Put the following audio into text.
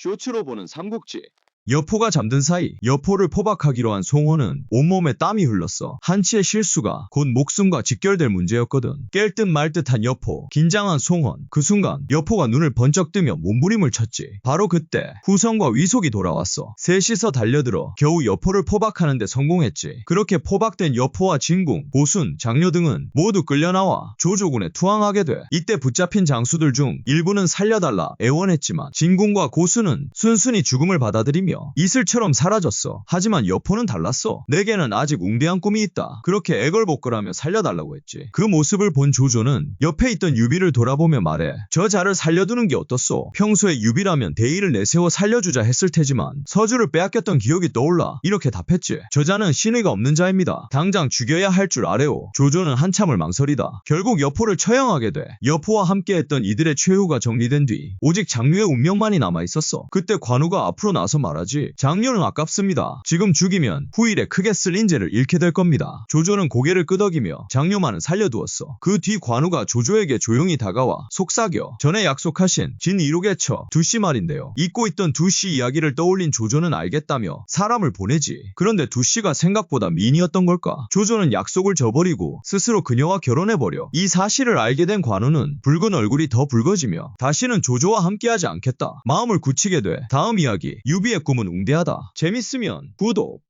쇼츠로 보는 삼국지. 여포가 잠든 사이 여포를 포박하기로 한 송원은 온몸에 땀이 흘렀어. 한치의 실수가 곧 목숨과 직결될 문제였거든. 깰 듯 말 듯한 여포, 긴장한 송원. 그 순간 여포가 눈을 번쩍 뜨며 몸부림을 쳤지. 바로 그때 후성과 위속이 돌아왔어. 셋이서 달려들어 겨우 여포를 포박하는데 성공했지. 그렇게 포박된 여포와 진궁, 보순, 장려 등은 모두 끌려나와 조조군에 투항하게 돼. 이때 붙잡힌 장수들 중 일부는 살려달라 애원했지만 진궁과 고수는 순순히 죽음을 받아들이며 이슬처럼 사라졌어. 하지만 여포는 달랐어. 내게는 아직 웅대한 꿈이 있다. 그렇게 애걸복걸하며 살려달라고 했지. 그 모습을 본 조조는 옆에 있던 유비를 돌아보며 말해. 저 자를 살려두는 게 어떻소? 평소에 유비라면 대의를 내세워 살려주자 했을 테지만 서주를 빼앗겼던 기억이 떠올라. 이렇게 답했지. 저자는 신의가 없는 자입니다. 당장 죽여야 할 줄 아래오. 조조는 한참을 망설이다. 결국 여포를 처형하게 돼. 여포와 함께했던 이들의 최후가 정리된 뒤 오직 장류의 운명만이 남아 있었어. 그때 관우가 앞으로 나서 말하 지. 장류는 아깝습니다. 지금 죽이면 후일에 크게 쓸 인재를 잃게 될 겁니다. 조조는 고개를 끄덕이며 장류만은 살려두었어. 그 뒤 관우가 조조에게 조용히 다가와 속삭여 전에 약속하신 진 이룩의 처 두씨 말인데요. 잊고 있던 두씨 이야기를 떠올린 조조는 알겠다며 사람을 보내지. 그런데 두씨가 생각보다 미인이었던 걸까? 조조는 약속을 저버리고 스스로 그녀와 결혼해버려. 이 사실을 알게 된 관우는 붉은 얼굴이 더 붉어지며 다시는 조조와 함께하지 않겠다. 마음을 굳히게 돼. 다음 이야기 유비의 꿈은 웅대하다. 재밌으면 구독.